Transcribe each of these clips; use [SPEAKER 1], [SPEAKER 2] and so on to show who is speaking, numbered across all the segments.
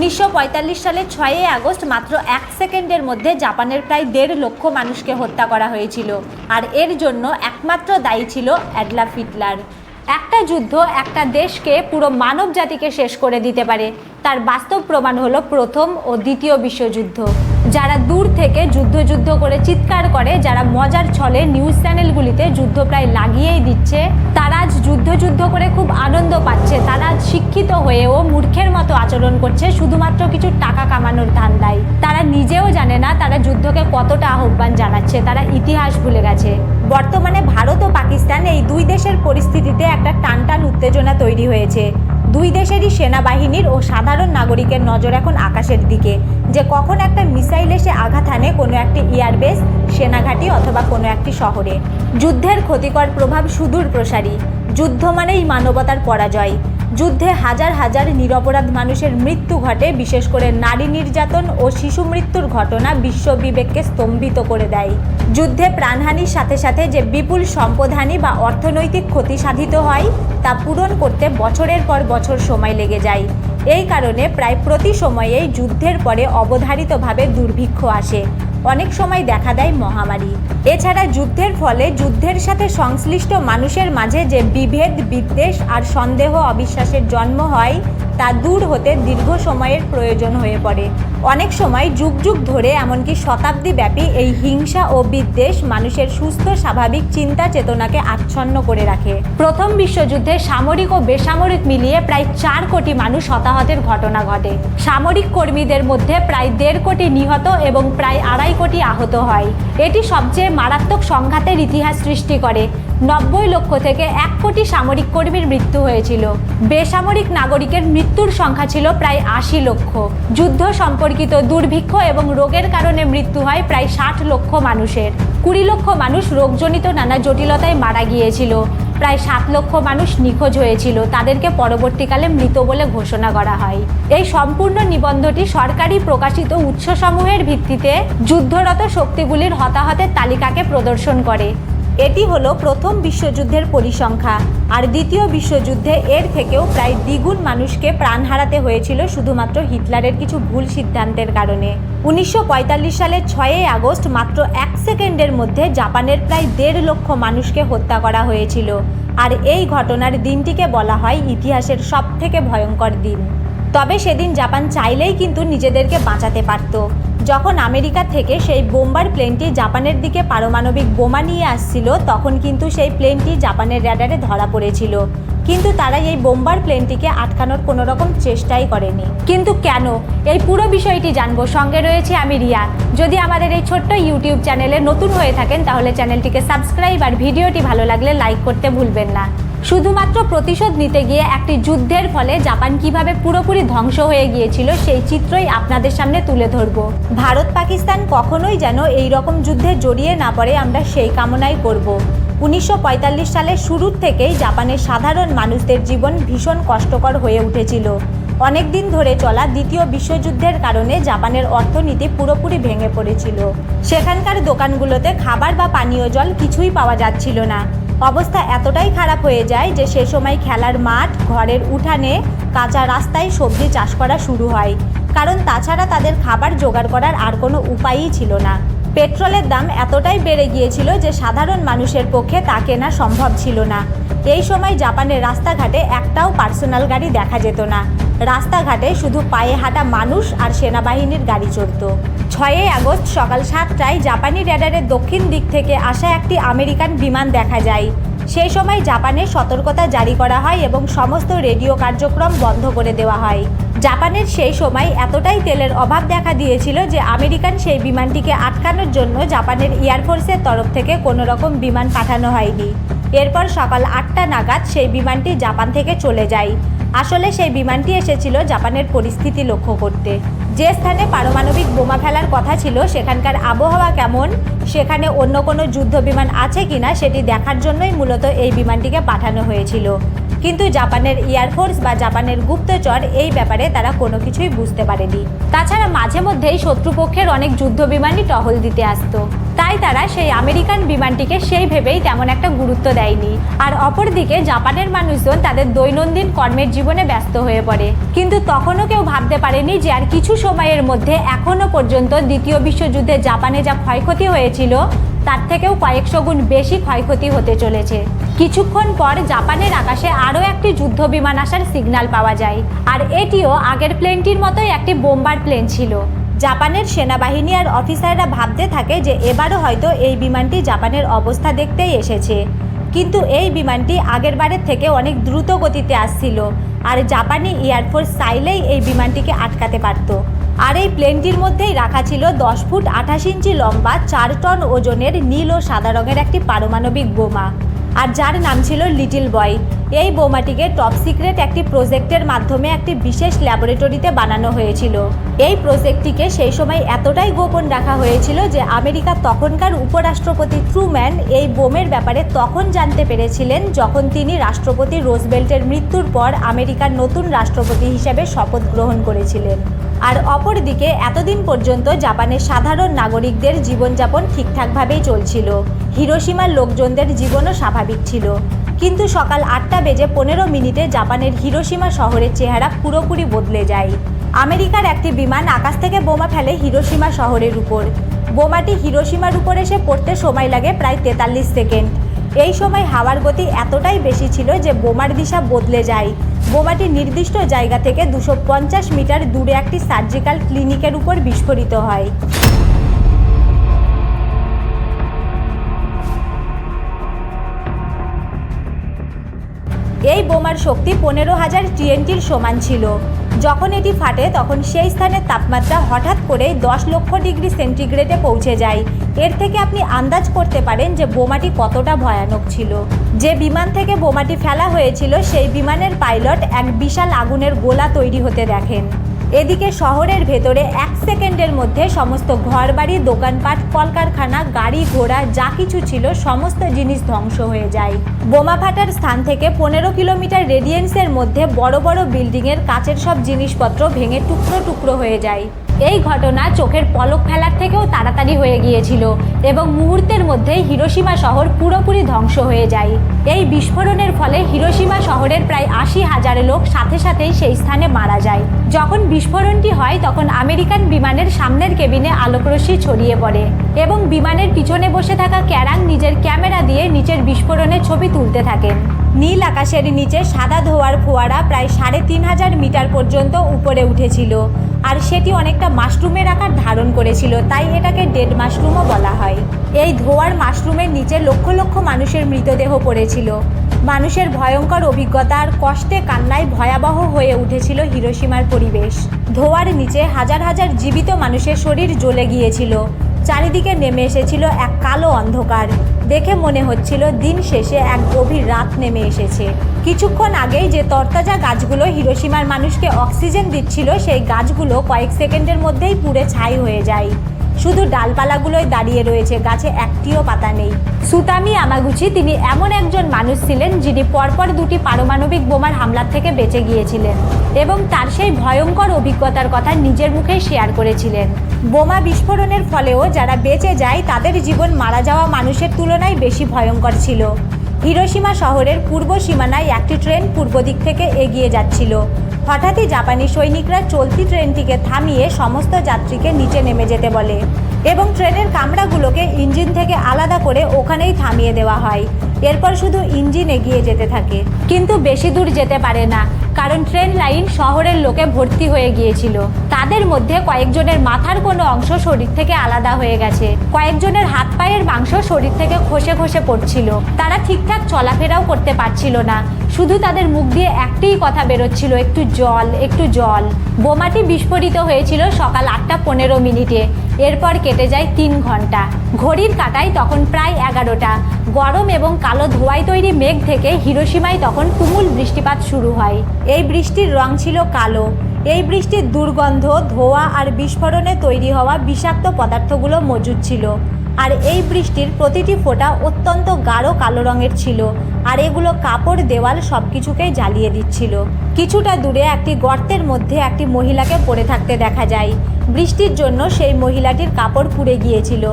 [SPEAKER 1] উনিশশো পঁয়তাল্লিশ সালে ছয়ই আগস্ট মাত্র এক সেকেন্ডের মধ্যে জাপানের প্রায় দেড় লক্ষ মানুষকে হত্যা করা হয়েছিল। আর এর জন্য একমাত্র দায়ী ছিল অ্যাডলা ফিটলার একটা যুদ্ধ একটা দেশকে পুরো মানব জাতিকে শেষ করে দিতে পারে। তার বাস্তব প্রমাণ হলো প্রথম ও দ্বিতীয় বিশ্বযুদ্ধ। যারা দূর থেকে যুদ্ধ যুদ্ধ করে চিৎকার করে, যারা মজার ছলে নিউজ চ্যানেলগুলিতে যুদ্ধ প্রায় লাগিয়েই দিচ্ছে, তারা আজ যুদ্ধ যুদ্ধ করে খুব আনন্দ পাচ্ছে। তারা শিক্ষিত হয়েও মূর্খের মতো আচরণ করছে, শুধুমাত্র কিছু টাকা কামানোর ধান্দায়। তারা নিজেও জানে না তারা যুদ্ধকে কতটা আহ্বান জানাচ্ছে, তারা ইতিহাস ভুলে গেছে। বর্তমানে ভারত ও পাকিস্তান এই দুই দেশের পরিস্থিতিতে একটা টানটান উত্তেজনা তৈরি হয়েছে। দুই দেশেরই সেনাবাহিনীর ও সাধারণ নাগরিকের নজর এখন আকাশের দিকে। যে কখন একটা মিসাইল এসে আঘাত আনে কোনো একটি এয়ারবেস, সেনাঘাঁটি অথবা কোনো একটি শহরে। যুদ্ধের ক্ষতিকর প্রভাব সুদূর প্রসারী যুদ্ধ মানেই মানবতার পরাজয়। যুদ্ধে হাজার হাজার নিরপরাধ মানুষের মৃত্যু ঘটে। বিশেষ করে নারী নির্যাতন ও শিশু মৃত্যুর ঘটনা বিশ্ব বিবেককে স্তম্ভিত করে দেয়। যুদ্ধে প্রাণহানির সাথে সাথে যে বিপুল সম্পদহানি বা অর্থনৈতিক ক্ষতি সাধিত হয়, তা পূরণ করতে বছরের পর বছর সময় লেগে যায়। এই কারণে প্রায় প্রতি সময়েই যুদ্ধের পরে অবধারিতভাবে দুর্ভিক্ষ আসে। অনেক সময় দেখা দেয় মহামারী। এছাড়া যুদ্ধের ফলে যুদ্ধের সাথে সংশ্লিষ্ট মানুষের মাঝে যে বিভেদ, বিদ্বেষ আর সন্দেহ অবিশ্বাসের জন্ম হয় তা দূর হতে দীর্ঘ সময়ের প্রয়োজন হয়ে পড়ে। অনেক সময় যুগ যুগ ধরে এমনকি শতাব্দী ব্যাপী এই হিংসা ও বিদ্বেষ মানুষের সুস্থ, স্বাভাবিক চিন্তা চেতনাকে আচ্ছন্ন করে রাখে। প্রথম বিশ্বযুদ্ধে সামরিক ও বেসামরিক মিলিয়ে প্রায় চার কোটি মানুষ হতাহতের ঘটনা ঘটে। সামরিক কর্মীদের মধ্যে প্রায় দেড় কোটি নিহত এবং প্রায় আড়াই কোটি আহত হয়। এটি সবচেয়ে মারাত্মক সংঘাতের ইতিহাস সৃষ্টি করে। নব্বই লক্ষ থেকে এক কোটি সামরিক কর্মীর মৃত্যু হয়েছিল। বেসামরিক নাগরিকের মৃত্যুর সংখ্যা ছিল প্রায় আশি লক্ষ। যুদ্ধ সম্পর্কিত দুর্ভিক্ষ এবং রোগের কারণে মৃত্যু হয় প্রায় ষাট লক্ষ মানুষের। কুড়ি লক্ষ মানুষ রোগজনিত নানা জটিলতায় মারা গিয়েছিল। প্রায় সাত লক্ষ মানুষ নিখোঁজ হয়েছিল। তাদেরকে পরবর্তীকালে মৃত বলে ঘোষণা করা হয়। এই সম্পূর্ণ নিবন্ধটি সরকারি প্রকাশিত উৎসসমূহের ভিত্তিতে যুদ্ধরত শক্তিগুলির হতাহতের তালিকাকে প্রদর্শন করে। এটি হলো প্রথম বিশ্বযুদ্ধের পরিসংখ্যা। আর দ্বিতীয় বিশ্বযুদ্ধে এর থেকেও প্রায় দ্বিগুণ মানুষকে প্রাণ হারাতে হয়েছিল শুধুমাত্র হিটলারের কিছু ভুল সিদ্ধান্তের কারণে। উনিশশো পঁয়তাল্লিশ সালের ছয়ই আগস্ট মাত্র এক সেকেন্ডের মধ্যে জাপানের প্রায় দেড় লক্ষ মানুষকে হত্যা করা হয়েছিল। আর এই ঘটনার দিনটিকে বলা হয় ইতিহাসের সবথেকে ভয়ঙ্কর দিন। তবে সেদিন জাপান চাইলেই কিন্তু নিজেদেরকে বাঁচাতে পারত। যখন আমেরিকা থেকে সেই বোম্বার প্লেনটি জাপানের দিকে পারমাণবিক বোমা নিয়ে আসছিল, তখন কিন্তু সেই প্লেনটি জাপানের র্যাডারে ধরা পড়েছিল। কিন্তু তারা এই বোম্বার প্লেনটিকে আটকানোর কোনো রকম চেষ্টাই করেনি। কিন্তু কেন? এই পুরো বিষয়টি জানব। সঙ্গে রয়েছে আমি রিয়া। যদি আমাদের এই ছোট্ট ইউটিউব চ্যানেলে নতুন হয়ে থাকেন, তাহলে চ্যানেলটিকে সাবস্ক্রাইব আর ভিডিওটি ভালো লাগলে লাইক করতে ভুলবেন না। শুধুমাত্র প্রতিশোধ নিতে গিয়ে একটি যুদ্ধের ফলে জাপান কীভাবে পুরোপুরি ধ্বংস হয়ে গিয়েছিল সেই চিত্রই আপনাদের সামনে তুলে ধরব। ভারত পাকিস্তান কখনোই যেন এই রকম যুদ্ধে জড়িয়ে না পড়ে আমরা সেই কামনাই করব। উনিশশো পঁয়তাল্লিশ সালের শুরুর থেকেই জাপানের সাধারণ মানুষদের জীবন ভীষণ কষ্টকর হয়ে উঠেছিল। অনেক দিন ধরে চলা দ্বিতীয় বিশ্বযুদ্ধের কারণে জাপানের অর্থনীতি পুরোপুরি ভেঙে পড়েছিল। সেখানকার দোকানগুলোতে খাবার বা পানীয় জল কিছুই পাওয়া যাচ্ছিল না। অবস্থা এতটাই খারাপ হয়ে যায় যে সে সময় খেলার মাঠ, ঘরের উঠানে, কাঁচা রাস্তায় সবজি চাষ করা শুরু হয়। কারণ তাছাড়া তাদের খাবার জোগাড় করার আর কোনো উপায়ই ছিল না। পেট্রোলের দাম এতটাই বেড়ে গিয়েছিল যে সাধারণ মানুষের পক্ষে তা কেনা সম্ভব ছিল না। এই সময় জাপানের রাস্তাঘাটে একটাও পার্সোনাল গাড়ি দেখা যেত না। রাস্তাঘাটে শুধু পায়ে হাঁটা মানুষ আর সেনাবাহিনীর গাড়ি চলত। ছয়ই আগস্ট সকাল সাতটায় জাপানি র্যাডারের দক্ষিণ দিক থেকে আসা একটি আমেরিকান বিমান দেখা যায়। সেই সময় জাপানের সতর্কতা জারি করা হয় এবং সমস্ত রেডিও কার্যক্রম বন্ধ করে দেওয়া হয়। জাপানের সেই সময় এতটাই তেলের অভাব দেখা দিয়েছিল যে আমেরিকান সেই বিমানটিকে আটকানোর জন্য জাপানের এয়ারফোর্সের তরফ থেকে কোনো রকম বিমান পাঠানো হয়নি। এরপর সকাল আটটা নাগাদ সেই বিমানটি জাপান থেকে চলে যায়। আসলে সেই বিমানটি এসেছিল জাপানের পরিস্থিতি লক্ষ্য করতে। যে স্থানে পারমাণবিক বোমা ফেলার কথা ছিল, সেখানকার আবহাওয়া কেমন, সেখানে অন্য কোনো যুদ্ধ বিমান আছে কিনা সেটি দেখার জন্যই মূলত এই বিমানটিকে পাঠানো হয়েছিল। কিন্তু জাপানের এয়ারফোর্স বা জাপানের গুপ্তচর এই ব্যাপারে তারা কোনো কিছুই বুঝতে পারেনি। তাছাড়া মাঝে মধ্যেই শত্রুপক্ষের অনেক যুদ্ধ বিমানই টহল দিতে আসতো। তাই তারা সেই আমেরিকান বিমানটিকে সেই ভেবেই তেমন একটা গুরুত্ব দেয়নি। আর অপরদিকে জাপানের মানুষজন তাদের দৈনন্দিন কর্মের জীবনে ব্যস্ত হয়ে পড়ে। কিন্তু তখনও কেউ ভাবতে পারেনি যে আর কিছু সময়ের মধ্যে এখনও পর্যন্ত দ্বিতীয় বিশ্বযুদ্ধে জাপানে যা ক্ষয়ক্ষতি হয়েছিল, তার থেকেও কয়েকশো গুণ বেশি ক্ষয়ক্ষতি হতে চলেছে। কিছুক্ষণ পর জাপানের আকাশে আরও একটি যুদ্ধ বিমান আসার সিগন্যাল পাওয়া যায়। আর এটিও আগের প্লেনটির মতোই একটি বোম্বার প্লেন ছিল। জাপানের সেনাবাহিনী আর অফিসাররা ভাবতে থাকে যে এবারও হয়তো এই বিমানটি জাপানের অবস্থা দেখতেই এসেছে। কিন্তু এই বিমানটি আগের বারের থেকে অনেক দ্রুত গতিতে আসছিল আর জাপানি এয়ারফোর্স চাইলেই এই বিমানটিকে আটকাতে পারত। আর এই প্লেনটির মধ্যেই রাখা ছিল দশ ফুট আঠাশ ইঞ্চি লম্বা, চার টন ওজনের নীল ও সাদা রঙের একটি পারমাণবিক বোমা। আর যার নাম ছিল লিটিল বয়। এই বোমাটিকে টপ সিক্রেট একটি প্রজেক্টের মাধ্যমে একটি বিশেষ ল্যাবরেটরিতে বানানো হয়েছিল। এই প্রজেক্টটিকে সেই সময় এতটাই গোপন রাখা হয়েছিল যে আমেরিকা তখনকার উপরাষ্ট্রপতি ট্রুম্যান এই বোমের ব্যাপারে তখন জানতে পেরেছিলেন যখন তিনি রাষ্ট্রপতি রোজবেল্টের মৃত্যুর পর আমেরিকার নতুন রাষ্ট্রপতি হিসেবে শপথ গ্রহণ করেছিলেন। আর অপরদিকে এতদিন পর্যন্ত জাপানের সাধারণ নাগরিকদের জীবনযাপন ঠিকঠাকভাবেই চলছিল। হিরোসীমার লোকজনদের জীবনও স্বাভাবিক ছিল। কিন্তু সকাল আটটা বেজে পনেরো মিনিটে জাপানের হিরোসীমা শহরের চেহারা পুরোপুরি বদলে যায়। আমেরিকার একটি বিমান আকাশ থেকে বোমা ফেলে হিরোসীমা শহরের উপর। বোমাটি হিরোসীমার উপর এসে পড়তে সময় লাগে প্রায় তেতাল্লিশ সেকেন্ড। এই সময় হাওয়ার গতি এতটাই বেশি ছিল যে বোমার দিশা বদলে যায়। বোমাটি নির্দিষ্ট জায়গা থেকে দুশো মিটার দূরে একটি সার্জিক্যাল ক্লিনিকের উপর বিস্ফোরিত হয়। এই বোমার শক্তি পনেরো হাজার টিএনটির সমান ছিল। যখন এটি ফাটে, তখন সেই স্থানের তাপমাত্রা হঠাৎ করে দশ লক্ষ ডিগ্রি সেন্টিগ্রেডে পৌঁছে যায়। এর থেকে আপনি আন্দাজ করতে পারেন যে বোমাটি কতটা ভয়ানক ছিল। যে বিমান থেকে বোমাটি ফেলা হয়েছিল, সেই বিমানের পাইলট এক বিশাল আগুনের গোলা তৈরি হতে দেখেন। এদিকে শহরের ভেতরে এক সেকেন্ডের মধ্যে সমস্ত ঘরবাড়ি, দোকানপাট, কলকারখানা, গাড়ি ঘোড়া, যা কিছু ছিল সমস্ত জিনিস ধ্বংস হয়ে যায়। বোমা ফাটার স্থান থেকে পনেরো কিলোমিটার রেডিয়েন্সের মধ্যে বড় বড় বিল্ডিংয়ের কাচের সব জিনিসপত্র ভেঙে টুকরো টুকরো হয়ে যায়। এই ঘটনা চোখের পলক ফেলার থেকেও তাড়াতাড়ি হয়ে গিয়েছিল এবং মুহূর্তের মধ্যে হিরোসীমা শহর পুরোপুরি ধ্বংস হয়ে যায়। এই বিস্ফোরণের ফলে হিরোসীমা শহরের প্রায় আশি হাজার লোক সাথে সাথেই সেই স্থানে মারা যায়। যখন বিস্ফোরণটি হয়, তখন আমেরিকান বিমানের সামনের কেবিনে আলোকরশ্মি ছড়িয়ে পড়ে এবং বিমানের পিছনে বসে থাকা ক্যারাং নিজের ক্যামেরা দিয়ে নিচের বিস্ফোরণের ছবি তুলতে থাকেন। নীল আকাশের নিচে সাদা ধোয়ার ফোয়ারা প্রায় সাড়ে তিন হাজার মিটার পর্যন্ত উপরে উঠেছিল। আর সেটি অনেকটা মাশরুমের আকার ধারণ করেছিল, তাই এটাকে ডেড মাশরুমও বলা হয়। এই ধোয়ার মাশরুমের নিচে লক্ষ লক্ষ মানুষের মৃতদেহ পড়েছিল। মানুষের ভয়ঙ্কর অভিজ্ঞতা আর কষ্টে কান্নায় ভয়াবহ হয়ে উঠেছিল হিরোসীমার পরিবেশ। ধোয়ার নিচে হাজার হাজার জীবিত মানুষের শরীর জ্বলে গিয়েছিল। চারিদিকে নেমে এসেছিল এক কালো অন্ধকার। দেখে মনে হচ্ছিল দিন শেষে এক গভীর রাত নেমে এসেছে। কিছুক্ষণ আগেই যে তরতাজা গাছগুলো হিরোসীমার মানুষকে অক্সিজেন দিচ্ছিল, সেই গাছগুলো কয়েক সেকেন্ডের মধ্যেই পুড়ে ছাই হয়ে যায়। শুধু ডালপালাগুলোই দাঁড়িয়ে রয়েছে, গাছে একটিও পাতা নেই। সুতামি আমাগুচি তিনি এমন একজন মানুষ ছিলেন যিনি পরপর দুটি পারমাণবিক বোমার হামলার থেকে বেঁচে গিয়েছিলেন। এবং তার সেই ভয়ঙ্কর অভিজ্ঞতার কথা নিজের মুখে শেয়ার করেছিলেন। বোমা বিস্ফোরণের ফলেও যারা বেঁচে যায়, তাদের জীবন মারা যাওয়া মানুষের তুলনায় বেশি ভয়ঙ্কর ছিল। হিরোসীমা শহরের পূর্ব সীমানায় একটি ট্রেন পূর্ব দিক থেকে এগিয়ে যাচ্ছিল। হঠাৎই জাপানি সৈনিকরা চলতি ট্রেনটিকে থামিয়ে সমস্ত যাত্রীকে নিচে নেমে যেতে বলে। এবং ট্রেনের কামরাগুলোকে ইঞ্জিন থেকে আলাদা করে ওখানেই থামিয়ে দেওয়া হয়। এরপর শুধু ইঞ্জিন এগিয়ে যেতে থাকে। কিন্তু বেশি দূর যেতে পারে না, কারণ ট্রেন লাইন শহরের লোকে ভর্তি হয়ে গিয়েছিল। তাদের মধ্যে কয়েকজনের মাথার কোনো অংশ শরীর থেকে আলাদা হয়ে গেছে। কয়েকজনের হাত পায়ের মাংস শরীর থেকে খসে খসে পড়ছিল। তারা ঠিকঠাক চলাফেরাও করতে পারছিল না। শুধু তাদের মুখ দিয়ে একটিই কথা বেরোচ্ছিল, একটু জল একটু জল। বোমাটি বিস্ফোরিত হয়েছিল সকাল আটটা পনেরো মিনিটে। এরপর কেটে যায় তিন ঘণ্টা। ঘড়ির কাটায় তখন প্রায় এগারোটা। গরম এবং কালো ধোঁয়ায় তৈরি মেঘ থেকে হিরোসীমায় তখন তুমুল বৃষ্টিপাত শুরু হয়। এই বৃষ্টির রং ছিল কালো। এই বৃষ্টির দুর্গন্ধ, ধোঁয়া আর বিস্ফোরণে তৈরি হওয়া বিষাক্ত পদার্থগুলো মজুদ ছিল। আর এই বৃষ্টির প্রতিটি ফোঁটা অত্যন্ত গাঢ় কালো রঙের ছিল আর এগুলো কাপড়, দেওয়াল সব কিছুকেই জ্বালিয়ে দিচ্ছিল। কিছুটা দূরে একটি গর্তের মধ্যে একটি মহিলাকে পড়ে থাকতে দেখা যায়। বৃষ্টির জন্য সেই মহিলাটির কাপড় পুড়ে গিয়েছিল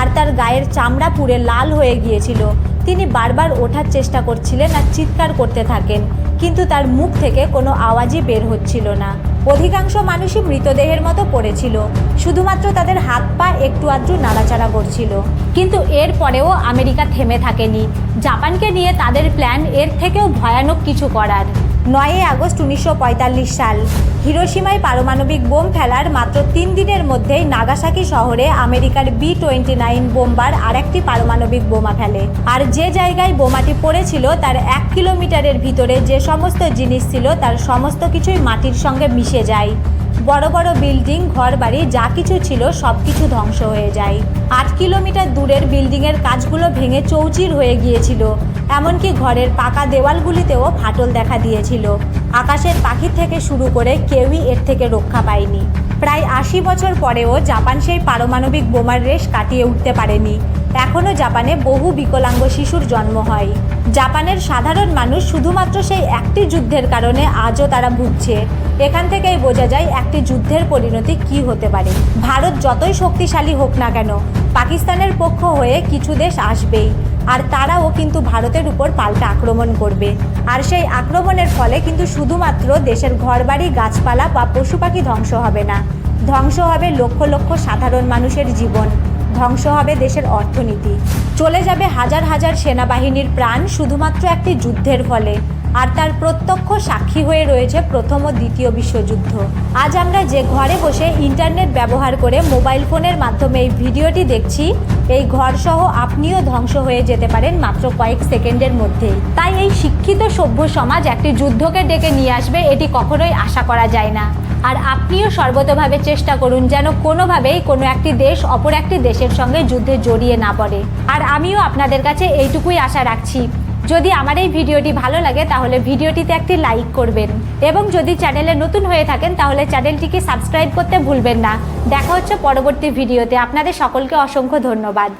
[SPEAKER 1] আর তার গায়ের চামড়া পুড়ে লাল হয়ে গিয়েছিল। তিনি বারবার ওঠার চেষ্টা করছিলেন আর চিৎকার করতে থাকেন, কিন্তু তার মুখ থেকে কোনো আওয়াজই বের হচ্ছিল না। অধিকাংশ মানুষই মৃতদেহের মতো পড়েছিল, শুধুমাত্র তাদের হাত পা একটু আধটু নাড়াচাড়া করছিল। কিন্তু এর পরেও আমেরিকা থেমে থাকেনি। জাপানকে নিয়ে তাদের প্ল্যান এর থেকেও ভয়ানক কিছু করার। নয়ই আগস্ট উনিশশো পঁয়তাল্লিশ সাল। হিরোসীমায় পারমাণবিক বোম ফেলার মাত্র তিন দিনের মধ্যেই নাগাসাকি শহরে আমেরিকার বি টোয়েন্টি নাইন বোমবার আরেকটি পারমাণবিক বোমা ফেলে। আর যে জায়গায় বোমাটি পড়েছিল, তার এক কিলোমিটারের ভিতরে যে সমস্ত জিনিস ছিল, তার সমস্ত কিছুই মাটির সঙ্গে মিশে যায়। বড় বড় বিল্ডিং, ঘরবাড়ি, যা কিছু ছিল সব কিছু ধ্বংস হয়ে যায়। আট কিলোমিটার দূরের বিল্ডিংয়ের কাজগুলো ভেঙে চৌচির হয়ে গিয়েছিল, এমনকি ঘরের পাকা দেওয়ালগুলিতেও ফাটল দেখা দিয়েছিল। আকাশের পাখি থেকে শুরু করে কেউই এর থেকে রক্ষা পায়নি। প্রায় আশি বছর পরেও জাপান সেই পারমাণবিক বোমার রেশ কাটিয়ে উঠতে পারেনি। এখনও জাপানে বহু বিকলাঙ্গ শিশুর জন্ম হয়। জাপানের সাধারণ মানুষ শুধুমাত্র সেই একটি যুদ্ধের কারণে আজও তারা ভুগছে। এখান থেকেই বোঝা যায় একটি যুদ্ধের পরিণতি কি হতে পারে। ভারত যতই শক্তিশালী হোক না কেন, পাকিস্তানের পক্ষ হয়ে কিছু দেশ আসবেই, আর তারাও কিন্তু ভারতের উপর পাল্টা আক্রমণ করবে। আর সেই আক্রমণের ফলে কিন্তু শুধুমাত্র দেশের ঘরবাড়ি, গাছপালা বা পশু পাখি ধ্বংস হবে না। ধ্বংস হবে লক্ষ লক্ষ সাধারণ মানুষের জীবন। ধ্বংস হবে দেশের অর্থনীতি। চলে যাবে হাজার হাজার সেনাবাহিনীর প্রাণ শুধুমাত্র একটি যুদ্ধের ফলে। আর তার প্রত্যক্ষ সাক্ষী হয়ে রয়েছে প্রথম ও দ্বিতীয় বিশ্বযুদ্ধ। আজ আমরা যে ঘরে বসে ইন্টারনেট ব্যবহার করে মোবাইল ফোনের মাধ্যমে এই ভিডিওটি দেখছি এই ঘরসহ আপনিও ধ্বংস হয়ে যেতে পারেন মাত্র কয়েক সেকেন্ডের মধ্যেই। তাই এই শিক্ষিত সভ্য সমাজ একটি যুদ্ধকে ডেকে নিয়ে আসবে, এটি কখনোই আশা করা যায় না। আর আপনিও সর্বতভাবে চেষ্টা করুন যেন কোনোভাবেই কোনো একটি দেশ অপর একটি দেশের সঙ্গে যুদ্ধে জড়িয়ে না পড়ে। আর আমিও আপনাদের কাছে এইটুকুই আশা রাখছি। যদি আমার এই ভিডিওটি ভালো লাগে, তাহলে ভিডিওটিতে একটি লাইক করবেন। এবং যদি চ্যানেলে নতুন হয়ে থাকেন, তাহলে চ্যানেলটিকে সাবস্ক্রাইব করতে ভুলবেন না। দেখা হচ্ছে পরবর্তী ভিডিওতে। আপনাদের সকলকে অসংখ্য ধন্যবাদ।